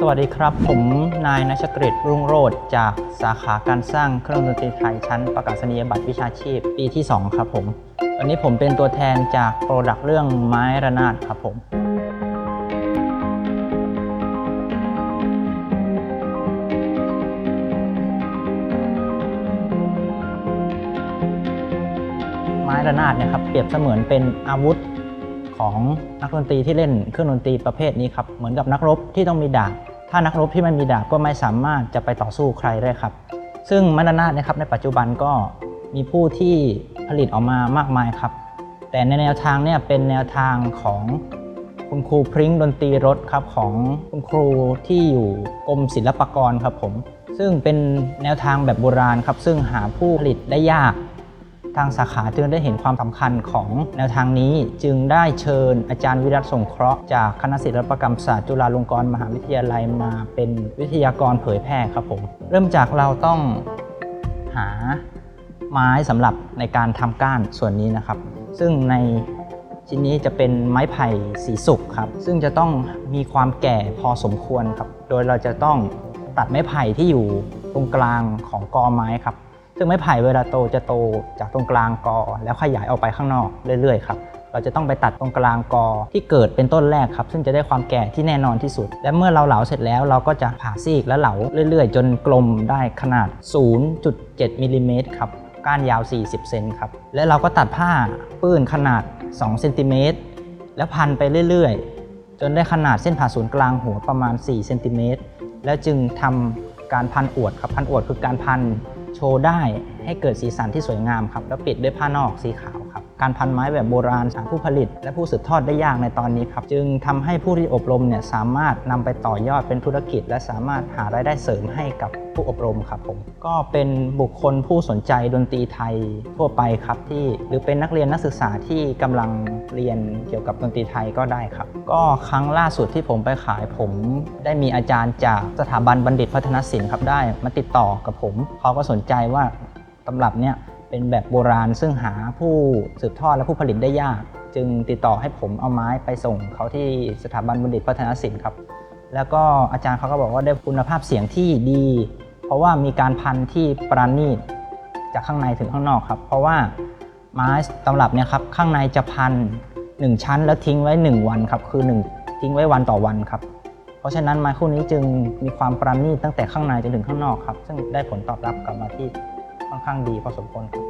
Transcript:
สวัสดีครับ ผมนายนชกฤษรุ่งโรจน์จากสาขาการสร้างเครื่องดนตรีไทยชั้นประกาศนียบัตรวิชาชีพปีที่ 2 ครับผม วันนี้ผมเป็นตัวแทนจากโปรดักต์เรื่องไม้ระนาดครับผมไม้ระนาดเนี่ยครับเปรียบเสมือนเป็นอาวุธ ของนักดนตรีที่เล่นเครื่องดนตรีประเภทนี้ครับเหมือนกับนักรบที่ต้องมีดาบ ถ้านักรบที่ไม่มีดาบก็ไม่สามารถจะไปต่อสู้ใครได้ครับ ซึ่งม้ระนาดเนะครับในปัจจุบันก็มีผู้ที่ผลิตออกมามากมายครับ แต่ในแนวทางเนี่ยเป็นแนวทางของคุณครูพริ้งดนตรีรถครับของคุณครูที่อยู่กรมศิลปากรครับผม ซึ่งเป็นแนวทางแบบโบราณครับ ซึ่งหาผู้ผลิตได้ยาก ทางสาขาจึงได้เห็นความสำคัญของแนวทางนี้ จึงได้เชิญอาจารย์วิรัตสงเคราะห์จากคณะศิลปกรรมศาสตร์จุฬาลงกรณ์มหาวิทยาลัยมาเป็นวิทยากรเผยแพร่ครับผมเริ่มจากเราต้องหาไม้สำหรับในการทำก้านส่วนนี้นะครับ ซึ่งในชิ้นนี้จะเป็นไม้ไผ่สีสุกครับ ซึ่งจะต้องมีความแก่พอสมควรครับ โดยเราจะต้องตัดไม้ไผ่ที่อยู่ตรงกลางของกอไม้ครับ ซึ่งไม้ไผ่เวลาโตจะโตจากตรงกลางกอ แล้วขยายออกไปข้างนอกเรื่อยๆครับเราจะต้องไปตัดตรงกลางกอที่เกิดเป็นต้นแรกครับ ซึ่งจะได้ความแก่ที่แน่นอนที่สุด และเมื่อเราเหลาเสร็จแล้วเราก็จะผ่าซีกและเหลาเรื่อย ๆ จนกลมได้ขนาด 0.7มิลลิเมตรครับก้านยาว 40 เซนครับ และเราก็ตัดผ้าปื้นขนาด2เซนติเมตรแล้วพันไปเรื่อยๆ จนได้ขนาดเส้นผ่าศูนย์กลางหัวประมาณ4เซนติเมตรแล้วจึงทำการพันอวดครับพันอวดคือการพัน โชว์ได้ให้เกิดสีสันที่สวยงามครับ แล้วปิดด้วยผ้านอกสีขาว การพันไม้แบบโบราณหาผู้ผลิต และผู้สืบทอดได้ยากในตอนนี้ครับ จึงทำให้ผู้ที่อบรมเนี่ยสามารถนำไปต่อยอดเป็นธุรกิจ และสามารถหารายได้เสริมให้กับผู้อบรมครับผมก็เป็นบุคคลผู้สนใจดนตรีไทยทั่วไปครับที่หรือเป็นนักเรียนนักศึกษาที่กำลังเรียนเกี่ยวกับดนตรีไทยก็ได้ครับ ก็ครั้งล่าสุดที่ผมไปขายผม ได้มีอาจารย์จากสถาบันบัณฑิตพัฒนศิลป์ครับได้มาติดต่อกับผมเขาก็สนใจว่าตำรับเนี่ย เป็นแบบโบราณซึ่งหาผู้สืบทอดและผู้ผลิตได้ยาก จึงติดต่อให้ผมเอาไม้ไปส่งเขาที่สถาบันบัณฑิตพัฒนศิลป์ครับ แล้วก็อาจารย์เขาก็บอกว่าได้คุณภาพเสียงที่ดี เพราะว่ามีการพันที่ปราณีตจากข้างในถึงข้างนอกครับ เพราะว่าไม้ตำรับเนี่ยครับข้างในจะพัน1ชั้นแล้วทิ้งไว้ 1 วันครับคือ 1 ทิ้งไว้วันต่อวันครับ เพราะฉะนั้นไม้คู่นี้จึงมีความปราณีตตั้งแต่ข้างในจนถึงข้างนอกครับ ซึ่งได้ผลตอบรับกลับมาที่ ค่อนข้างดีพอสมควรครับ